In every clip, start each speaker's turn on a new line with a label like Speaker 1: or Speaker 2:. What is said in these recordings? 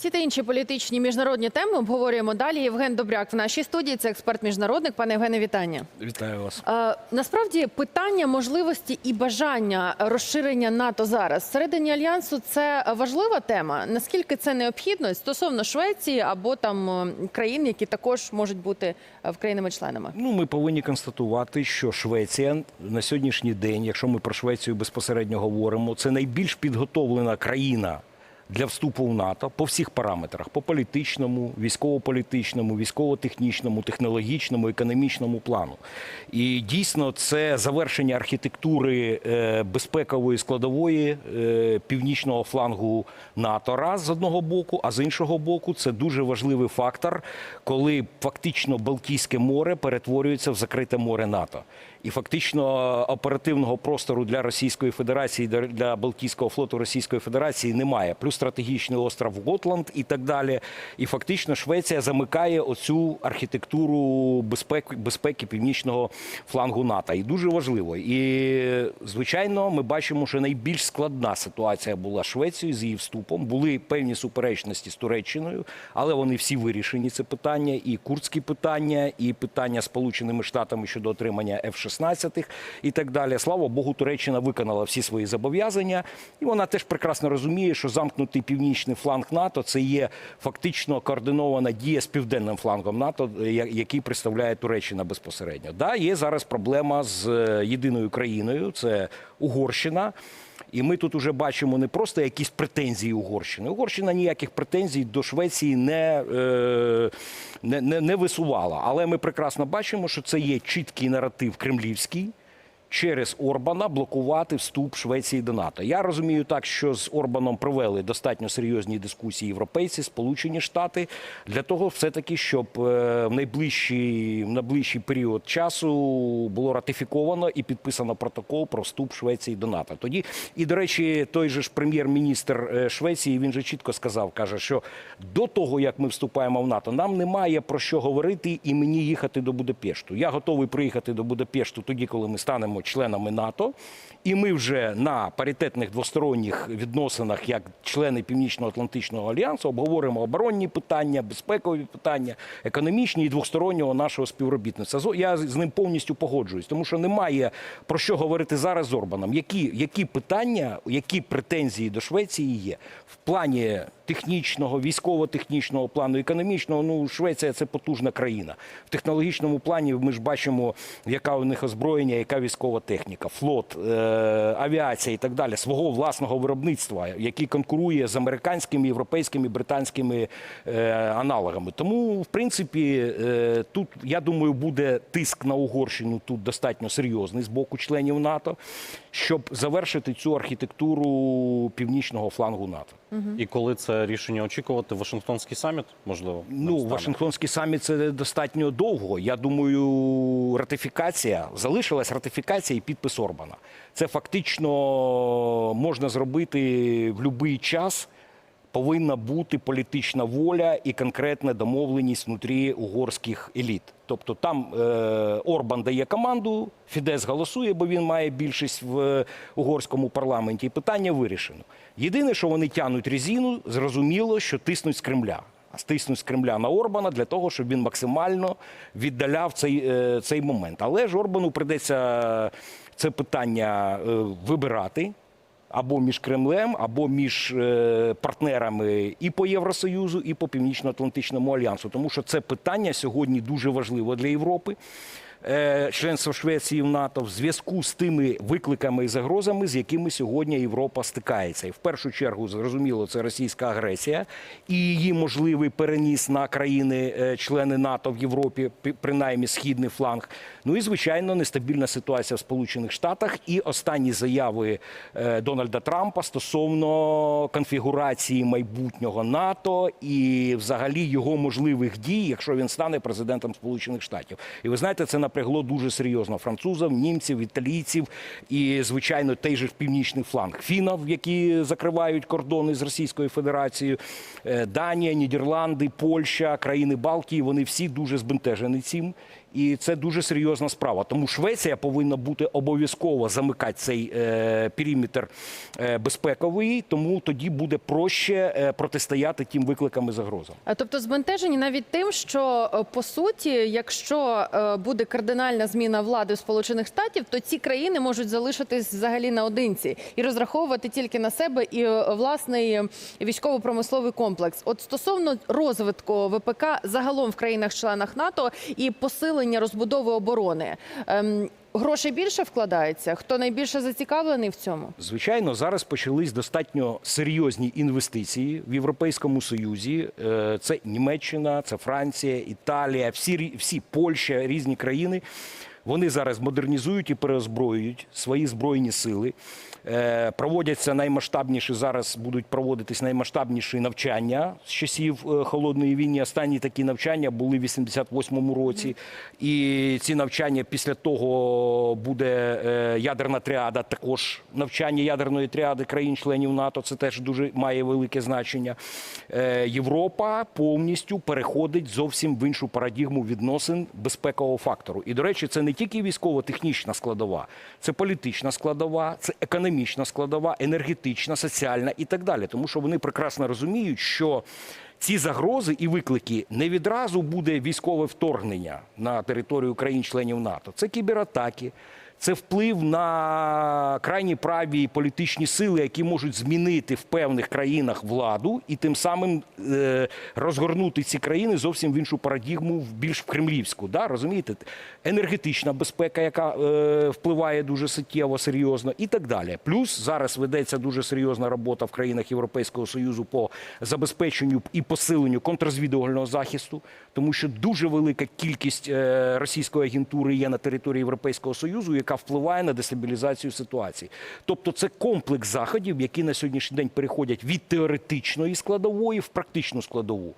Speaker 1: Ці та інші політичні міжнародні теми обговорюємо далі. Євген Добряк в нашій студії. Це експерт-міжнародник. Пане Євгене, вітання.
Speaker 2: Вітаю вас.
Speaker 1: Е, насправді питання можливості і бажання розширення НАТО зараз всередині альянсу це важлива тема. Наскільки це необхідно стосовно Швеції або там е, країн, які також можуть бути е, в країнами-членами?
Speaker 2: Ну, ми повинні констатувати, що Швеція на сьогоднішній день, якщо ми про Швецію безпосередньо говоримо, це найбільш підготовлена країна. Для вступу в НАТО по всіх параметрах: по політичному, військово-політичному, військово-технічному, технологічному, економічному плану. І дійсно це завершення архітектури е, безпекової складової е, північного флангу НАТО. Раз з одного боку, а з іншого боку, це дуже важливий фактор, коли фактично Балтійське море перетворюється в закрите море НАТО. І фактично оперативного простору для Російської Федерації, для- Балтійського флоту Російської Федерації немає. Плюс стратегічний остров Готланд і так далі. І фактично Швеція замикає оцю архітектуру безпеки, безпеки північного флангу НАТО. І дуже важливо. І звичайно, ми бачимо, що найбільш складна ситуація була Швецією з її вступом. Були певні суперечності з Туреччиною, але вони всі вирішені. Це питання, і курдські питання, і питання Сполученими Штатами щодо отримання F-16 і так далі. Слава Богу, Туреччина виконала всі свої зобов'язання, і вона теж прекрасно розуміє, що замкнутий північний фланг НАТО це є фактично координована дія з південним флангом НАТО, який представляє Туреччина безпосередньо. Да, є зараз проблема з е, єдиною країною, це Угорщина. І ми тут уже бачимо не просто якісь претензії Угорщини. Угорщина ніяких претензій до Швеції не, е, не, не, не висувала. Але ми прекрасно бачимо, що це є чіткий наратив кремлівський. Через Орбана блокувати вступ Швеції до НАТО. Я розумію так, що з Орбаном провели достатньо серйозні дискусії європейці, Сполучені Штати для того, все таки, щоб е, в найближчий, в найближчий період часу було ратифіковано і підписано протокол про вступ Швеції до НАТО. Тоді і до речі, той же ж прем'єр-міністр е, Швеції він же чітко сказав, каже, що до того як ми вступаємо в НАТО, нам немає про що говорити і мені їхати до Будапешту. Я готовий приїхати до Будапешту тоді, коли ми станемо членами НАТО, і ми вже на паритетних двосторонніх відносинах, як члени Північно-Атлантичного альянсу, обговоримо оборонні питання, безпекові питання, економічні і двостороннього нашого співробітництва. Я з ним повністю погоджуюсь, тому що немає про що говорити зараз з Орбаном. Які, які питання, які претензії до Швеції є в плані технічного, військово-технічного плану, економічного. Ну, Швеція це потужна країна. В технологічному плані ми ж бачимо, яка у них озброєння, яка військова техніка, флот, е, авіація і так далі, свого власного виробництва, який конкурує з американськими, європейськими, британськими е, аналогами. Тому, в принципі, е, тут я думаю, буде тиск на Угорщину тут достатньо серйозний з боку членів НАТО, щоб завершити цю архітектуру північного флангу НАТО.
Speaker 3: І коли це рішення очікувати, Вашингтонський саміт, можливо,
Speaker 2: Ну. Вашингтонський саміт це достатньо довго. Я думаю, ратифікація залишилась ратифікація і підпис Орбана. Це фактично можна зробити в будь-який час. Повинна бути політична воля і конкретна домовленість внутрі угорських еліт. Тобто там е, Орбан дає команду, Фідес голосує, бо він має більшість в е, угорському парламенті. І питання вирішено. Єдине, що вони тянуть резину, зрозуміло, що тиснуть з Кремля. А стиснуть з Кремля на Орбана для того, щоб він максимально віддаляв цей, е, цей момент. Але ж Орбану прийдеться це питання е, вибирати або між Кремлем, або між е, партнерами і по Євросоюзу, і по Північно-Атлантичному альянсу, тому що це питання сьогодні дуже важливо для Європи. Е, Членство Швеції в НАТО в зв'язку з тими викликами і загрозами, з якими сьогодні Європа стикається, і в першу чергу зрозуміло, це російська агресія і її можливий переніс на країни-члени НАТО в Європі, пі- принаймні східний фланг. Ну і звичайно, нестабільна ситуація в Сполучених Штатах і останні заяви е, Дональда Трампа стосовно конфігурації майбутнього НАТО і взагалі його можливих дій, якщо він стане президентом Сполучених Штатів. І ви знаєте, це напрягло дуже серйозно французів, німців, італійців і, звичайно, той же північний фланг фінів, які закривають кордони з Російською Федерацією, Е, Данія, Нідерланди, Польща, країни Балтії. Вони всі дуже збентежені цим. І це дуже серйозна справа. Тому Швеція повинна бути обов'язково замикати цей е, периметр е, безпековий, тому тоді буде проще е, протистояти тим викликам і загрозам.
Speaker 1: Тобто збентежені навіть тим, що е, по суті, якщо е, буде кардинальна зміна влади в Сполучених Штатів, то ці країни можуть залишитись взагалі наодинці і розраховувати тільки на себе і власний військово-промисловий комплекс. От стосовно розвитку ВПК загалом в країнах-членах НАТО і посилення розбудови оборони. ем, Грошей більше вкладається? Хто найбільше зацікавлений в цьому?
Speaker 2: Звичайно, зараз почались достатньо серйозні інвестиції в Європейському Союзі. Е, Це Німеччина, це Франція, Італія, всі всі Польща, різні країни. Вони зараз модернізують і переозброюють свої збройні сили. Е, Проводяться наймасштабніші зараз будуть проводитись наймасштабніші навчання з часів е, холодної війни. Останні такі навчання були в 88-му році. І ці навчання після того буде е, ядерна тріада, також навчання ядерної тріади країн-членів НАТО. Це теж дуже має велике значення. Європа повністю переходить зовсім в іншу парадігму відносин безпекового фактору. І, до речі, це не тільки військово-технічна складова, це політична складова, це економічна складова, енергетична, соціальна і так далі. Тому що вони прекрасно розуміють, що ці загрози і виклики не відразу буде військове вторгнення на територію країн-членів НАТО. Це кібератаки. Це вплив на крайні праві політичні сили, які можуть змінити в певних країнах владу і тим самим е, розгорнути ці країни зовсім в іншу парадігму, в більш в кремлівську. Да? Розумієте? Енергетична безпека, яка е, впливає дуже суттєво, серйозно, і так далі. Плюс зараз ведеться дуже серйозна робота в країнах Європейського Союзу по забезпеченню і посиленню контррозвідувального захисту, тому що дуже велика кількість е, російської агентури є на території Європейського Союзу, яка впливає на дестабілізацію ситуації. Тобто, це комплекс заходів, які на сьогоднішній день переходять від теоретичної складової в практичну складову.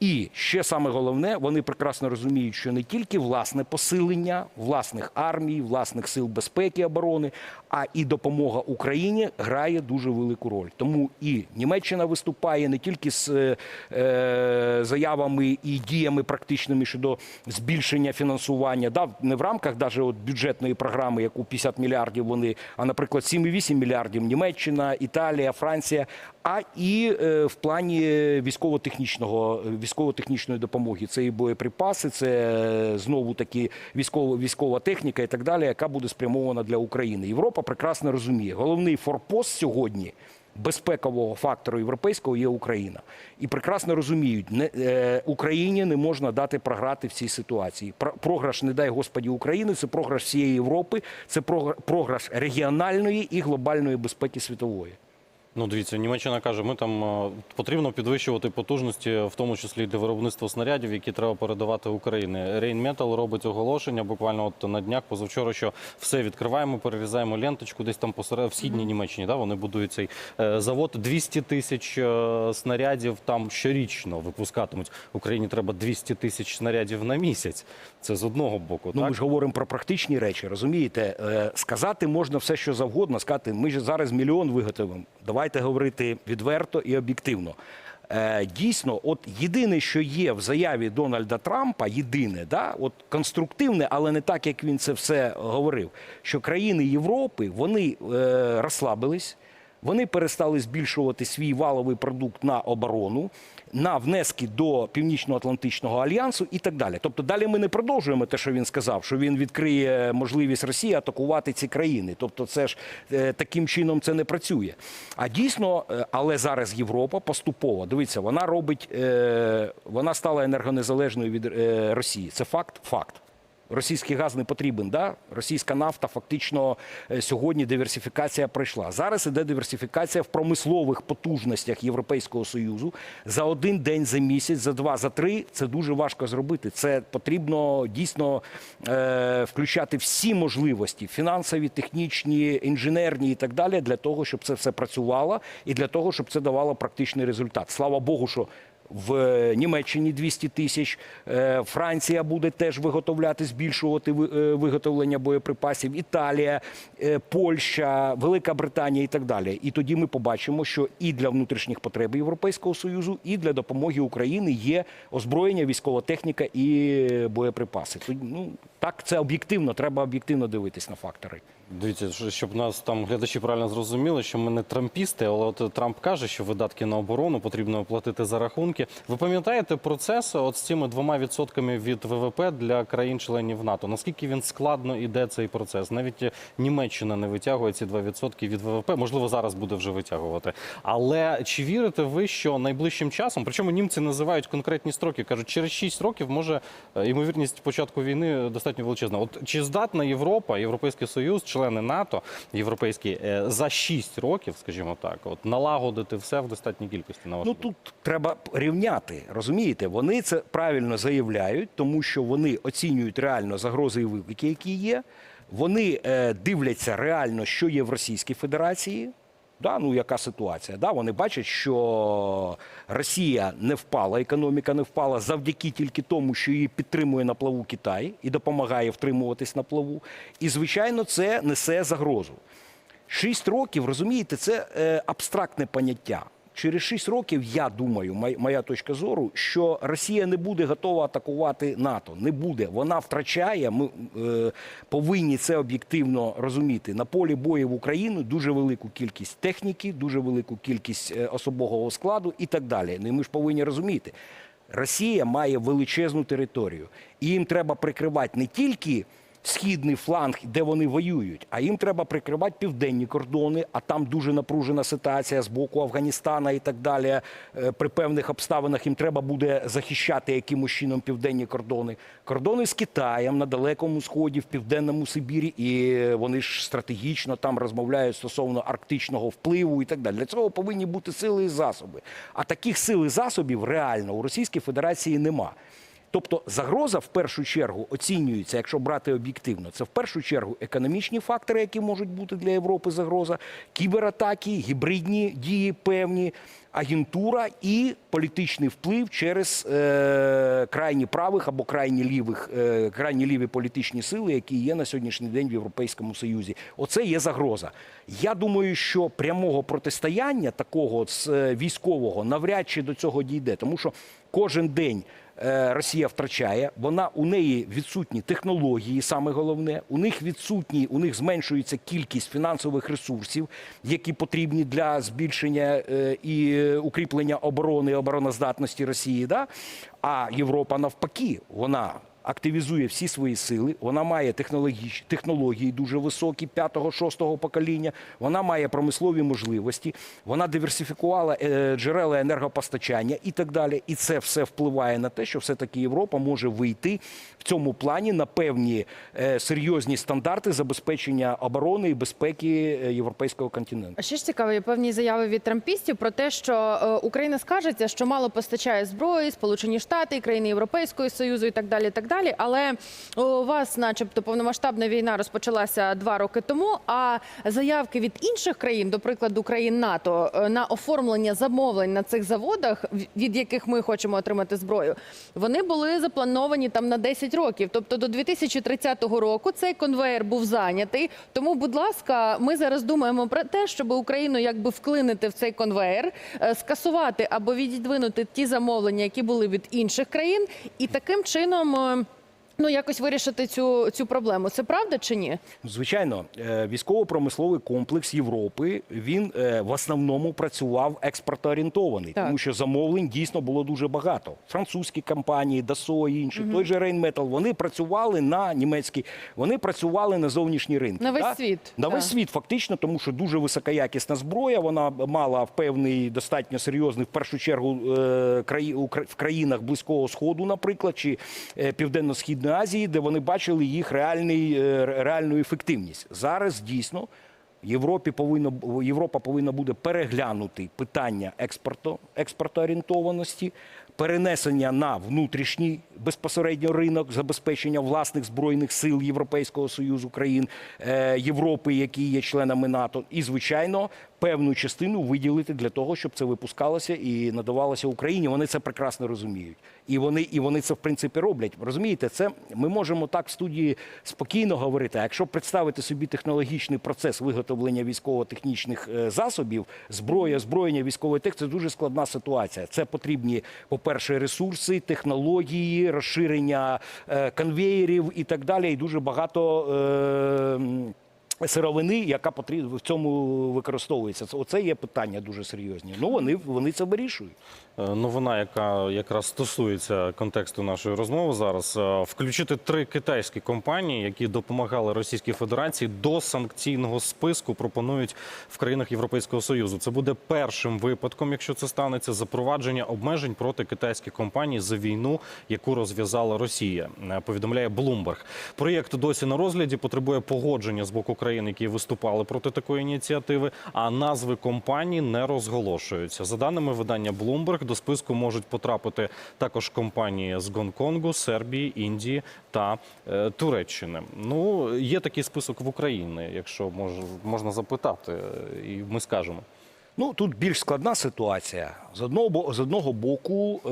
Speaker 2: І ще саме головне, вони прекрасно розуміють, що не тільки власне посилення власних армій, власних сил безпеки оборони, а і допомога Україні грає дуже велику роль. Тому і Німеччина виступає не тільки з е, е, заявами і діями практичними щодо збільшення фінансування, да, не в рамках даже от бюджетної програми, яку 50 мільярдів вони, а наприклад, 7,8 мільярдів Німеччина, Італія, Франція, а і е, в плані військово-технічного військово-технічної допомоги. Це і боєприпаси, це е, знову таки військово військова техніка і так далі, яка буде спрямована для України. Європа прекрасно розуміє. Головний форпост сьогодні. Безпекового фактору європейського є Україна, і прекрасно розуміють, не е, Україні не можна дати програти в цій ситуації. Програш, не дай Господі України, це програш всієї Європи, це програш регіональної і глобальної безпеки світової.
Speaker 3: Ну, дивіться, Німеччина каже, ми там е, потрібно підвищувати потужності, в тому числі для виробництва снарядів, які треба передавати Україні. Рейнметал робить оголошення буквально от на днях позавчора, що все відкриваємо, перерізаємо ленточку, десь там посеред в східній Німеччині. Да, вони будують цей е, завод. 200 тисяч е, снарядів там щорічно випускатимуть. Україні треба 200 тисяч снарядів на місяць. Це з одного боку.
Speaker 2: Ну,
Speaker 3: так?
Speaker 2: ми ж говоримо про практичні речі, розумієте? Е, сказати можна все, що завгодно. Сказати, ми ж зараз мільйон виготовимо. Давайте говорити відверто і об'єктивно. Е, дійсно, от єдине, що є в заяві Дональда Трампа, єдине, да, от конструктивне, але не так, як він це все говорив, що країни Європи вони е, розслабились. Вони перестали збільшувати свій валовий продукт на оборону, на внески до Північно-Атлантичного альянсу і так далі. Тобто далі ми не продовжуємо те, що він сказав, що він відкриє можливість Росії атакувати ці країни. Тобто, це ж е, таким чином це не працює. А дійсно, е, але зараз Європа поступово дивіться, вона робить, е, вона стала енергонезалежною від Росії. Це факт, факт. Російський газ не потрібен, да? російська нафта фактично е, сьогодні диверсифікація пройшла. Зараз іде диверсифікація в промислових потужностях Європейського Союзу. За один день, за місяць, за два, за три це дуже важко зробити. Це потрібно дійсно е, включати всі можливості фінансові, технічні, інженерні і так далі, для того, щоб це все працювало, і для того, щоб це давало практичний результат. Слава Богу, що В Німеччині 200 тисяч, Е, Франція буде теж виготовляти, збільшувати е, виготовлення боєприпасів, Італія, е, Польща, Велика Британія і так далі. І тоді ми побачимо, що і для внутрішніх потреб Європейського союзу, і для допомоги України є озброєння, військова техніка і е, боєприпаси. Ну так це об'єктивно. Треба об'єктивно дивитись на фактори.
Speaker 3: Дивіться, щоб нас там глядачі правильно зрозуміли, що ми не трампісти, але от Трамп каже, що видатки на оборону потрібно оплатити за рахунки. Ви пам'ятаєте процес от з цими двома відсотками від ВВП для країн-членів НАТО? Наскільки він складно іде цей процес? Навіть Німеччина не витягує ці 2% від ВВП. Можливо, зараз буде вже витягувати. Але чи вірите ви, що найближчим часом, причому німці називають конкретні строки, кажуть, через 6 років може е, ймовірність початку війни достатньо величезна. От чи здатна Європа, Європейський Союз, члени НАТО європейські е, за 6 років, скажімо так, от налагодити все в достатній кількості на вашу
Speaker 2: Ну
Speaker 3: думку?
Speaker 2: тут треба рівняти. Розумієте, вони це правильно заявляють, тому що вони оцінюють реально загрози і виклики, які є. Вони е, дивляться реально, що є в Російській Федерації. Да, ну яка ситуація? Да, вони бачать, що Росія не впала, економіка не впала завдяки тільки тому, що її підтримує на плаву Китай і допомагає втримуватись на плаву. І звичайно, це несе загрозу. Шість років, розумієте, це е, абстрактне поняття. Через шість років, я думаю, моя точка зору, що Росія не буде готова атакувати НАТО. Не буде. Вона втрачає. Ми е, повинні це об'єктивно розуміти. На полі бою в Україну дуже велику кількість техніки, дуже велику кількість е, особового складу і так далі. Ну і ми ж повинні розуміти. Росія має величезну територію, і їм треба прикривати не тільки східний фланг, де вони воюють, а їм треба прикривати південні кордони, а там дуже напружена ситуація з боку Афганістана і так далі. Е, При певних обставинах їм треба буде захищати якимось чином південні кордони. Кордони з Китаєм на Далекому Сході, в Південному Сибірі, і вони ж стратегічно там розмовляють стосовно арктичного впливу і так далі. Для цього повинні бути сили і засоби. А таких сил і засобів реально у Російській Федерації нема. Тобто загроза в першу чергу оцінюється, якщо брати об'єктивно, це в першу чергу економічні фактори, які можуть бути для Європи загроза, кібератаки, гібридні дії певні, агентура і політичний вплив через е, крайні правих або крайні лівих, е, крайні ліві політичні сили, які є на сьогоднішній день в Європейському Союзі. Оце є загроза. Я думаю, що прямого протистояння такого з, е, військового навряд чи до цього дійде, тому що кожен день. Е, Росія втрачає, вона у неї відсутні технології, саме головне. У них відсутні, у них зменшується кількість фінансових ресурсів, які потрібні для збільшення е, і укріплення оборони і обороноздатності Росії. Да? А Європа навпаки, вона активізує всі свої сили. Вона має технологічні технології дуже високі, п'ятого, шостого покоління. Вона має промислові можливості. Вона диверсифікувала е, джерела енергопостачання і так далі. І це все впливає на те, що все-таки Європа може вийти в цьому плані на певні е, серйозні стандарти забезпечення оборони і безпеки е, європейського континенту.
Speaker 1: А ще ж цікаво, є певні заяви від трампістів про те, що Україна скажеться, що мало постачає зброї, Сполучені Штати, країни Європейського Союзу і так далі. І так далі. Але у вас, начебто, повномасштабна війна розпочалася два роки тому. А заявки від інших країн, до прикладу, країн НАТО, е, на оформлення замовлень на цих заводах, від яких ми хочемо отримати зброю, вони були заплановані там на 10 років. Тобто до 2030 року цей конвейер був зайнятий. Тому, будь ласка, ми зараз думаємо про те, щоб Україну якби вклинити в цей конвейер, е, скасувати або віддвинути ті замовлення, які були від інших країн, і таким чином. Ну, якось вирішити цю, цю проблему. Це правда чи ні?
Speaker 2: Звичайно, е, військово-промисловий комплекс Європи він е, в основному працював експортоорієнтований,
Speaker 1: Так.
Speaker 2: тому що замовлень дійсно було дуже багато. Французькі компанії, Dassault і інші, той же Rheinmetall, вони працювали на німецькій, вони працювали на зовнішні ринки.
Speaker 1: На весь
Speaker 2: да?
Speaker 1: світ,
Speaker 2: На весь світ, фактично, тому що дуже високоякісна зброя. Вона мала певний достатньо серйозний, в першу чергу, е, в країнах Близького Сходу, наприклад, чи е, Азії, де вони бачили їх реальний, е, реальну ефективність. Зараз дійсно. Європі повинно Європа повинна буде переглянути питання експорту, експортоорієнтованості, перенесення на внутрішній безпосередньо ринок, забезпечення власних збройних сил Європейського союзу країн е, Європи, які є членами НАТО, і звичайно певну частину виділити для того, щоб це випускалося і надавалося Україні. Вони це прекрасно розуміють, і вони і вони це в принципі роблять. Розумієте, це ми можемо так в студії спокійно говорити. А якщо представити собі технологічний процес виготовлення військово-технічних е, засобів, зброя, озброєння, військовий тех, це дуже складна ситуація. Це потрібні, по-перше, ресурси, технології, розширення конвейерів і так далі. І дуже багато. Е, Сировини, яка потрібна в цьому використовується, Це- оце є питання дуже серйозні. Ну вони вони це вирішують.
Speaker 3: Е, Новина, яка якраз стосується контексту нашої розмови зараз, е, включити три китайські компанії, які допомагали Російській Федерації до санкційного списку, пропонують в країнах Європейського союзу. Це буде першим випадком, якщо це станеться, запровадження обмежень проти китайських компаній за війну, яку розв'язала Росія. е, Повідомляє Bloomberg. Проєкт досі на розгляді потребує погодження з боку країн, які виступали проти такої ініціативи. А назви компаній не розголошуються. За даними видання Bloomberg, до списку можуть потрапити також компанії з Гонконгу, Сербії, Індії та е, Туреччини. Ну є такий список в Україні, якщо мож, можна запитати, і ми скажемо.
Speaker 2: Ну тут більш складна ситуація. З одного з одного боку е,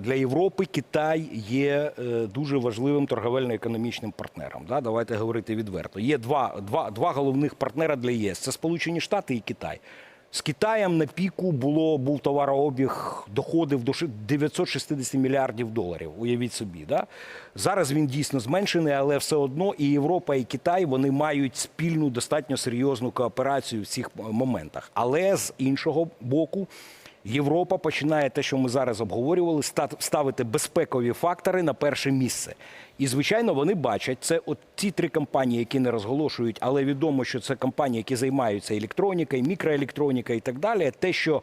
Speaker 2: для Європи Китай є е, дуже важливим торговельно-економічним партнером. Да? Давайте говорити відверто. Є два, два, два головних партнера для ЄС: це Сполучені Штати і Китай. З Китаєм на піку було був товарообіг, доходив до ши- 960 мільярдів доларів. Уявіть собі, да? зараз він дійсно зменшений, але все одно і Європа, і Китай вони мають спільну достатньо серйозну кооперацію в цих моментах. Але з іншого боку. Європа починає те, що ми зараз обговорювали, ста- ставити безпекові фактори на перше місце. І звичайно, вони бачать це. От ці три компанії, які не розголошують, але відомо, що це компанії, які займаються електронікою, мікроелектронікою і так далі. Те, що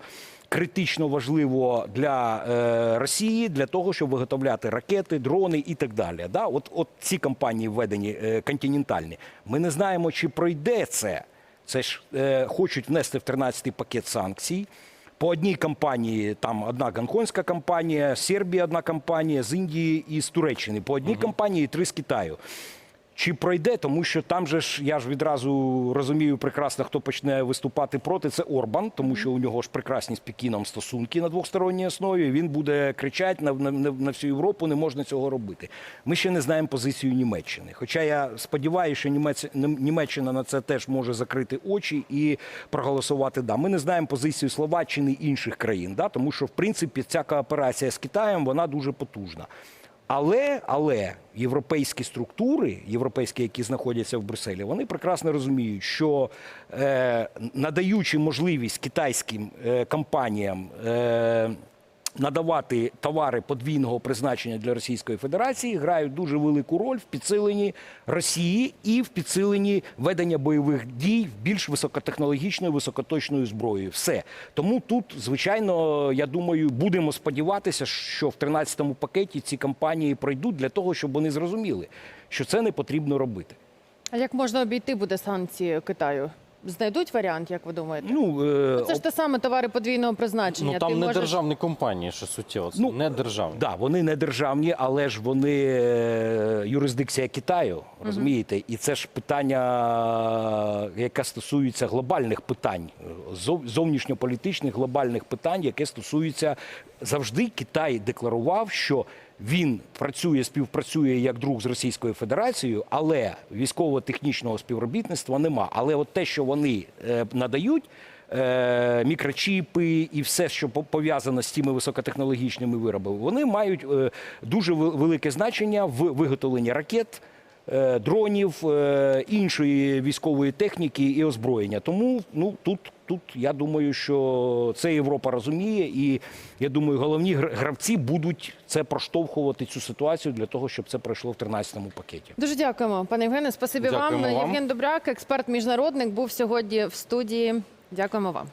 Speaker 2: критично важливо для е, Росії, для того, щоб виготовляти ракети, дрони і так далі. Да? От, от ці компанії введені е, континентальні. Ми не знаємо, чи пройде це. Це ж е, хочуть внести в 13-й пакет санкцій. По одній компанії, там одна гонконгська компанія, Сербія одна компанія, з Індії і з Туреччини. По одній компанії і три з Китаю. Чи пройде, тому що там же ж я ж відразу розумію прекрасно, хто почне виступати проти. Це Орбан, тому що у нього ж прекрасні з Пекіном стосунки на двосторонній основі. Він буде кричати на, на, на всю Європу, не можна цього робити. Ми ще не знаємо позицію Німеччини. Хоча я сподіваюся, що Німець- Німеччина на це теж може закрити очі і проголосувати. Да, ми не знаємо позицію Словаччини і інших країн, да, тому що в принципі ця кооперація з Китаєм вона дуже потужна. Але, але європейські структури, європейські, які знаходяться в Брюсселі, вони прекрасно розуміють, що е, надаючи можливість китайським е, компаніям е, надавати товари подвійного призначення для Російської Федерації, грають дуже велику роль в підсиленні Росії і в підсиленні ведення бойових дій більш високотехнологічною, високоточною зброєю. Все тому тут, звичайно, я думаю, будемо сподіватися, що в 13-му пакеті ці компанії пройдуть для того, щоб вони зрозуміли, що це не потрібно робити.
Speaker 1: А як можна обійти буде санкції Китаю? Знайдуть варіант, як ви думаєте?
Speaker 2: Ну е,
Speaker 1: Це ж те саме товари подвійного призначення.
Speaker 3: Ну там
Speaker 1: Ти
Speaker 3: не
Speaker 1: можеш...
Speaker 3: державні компанії, що суттєво. Це
Speaker 2: Ну,
Speaker 3: не державні.
Speaker 2: Да, вони не державні, але ж вони е, юрисдикція Китаю, розумієте? І це ж питання, яке стосується глобальних питань, зов- зовнішньополітичних глобальних питань, яке стосується завжди Китай декларував, що він працює, співпрацює як друг з Російською Федерацією, але військово-технічного співробітництва нема. Але от те, що вони е, надають. е, Мікрочіпи і все, що по- пов'язано з цими високотехнологічними виробами, вони мають е, дуже велике значення в виготовленні ракет, дронів, е, іншої військової техніки і озброєння. Тому ну тут, тут я думаю, що це Європа розуміє, і я думаю, головні гр- гравці будуть це проштовхувати цю ситуацію для того, щоб це пройшло в 13-му пакеті.
Speaker 1: Дуже дякуємо, пане Євгене. Спасибі
Speaker 3: Дякуємо
Speaker 1: вам.
Speaker 3: вам.
Speaker 1: Євген Добряк, експерт міжнародник, був сьогодні в студії. Дякуємо вам.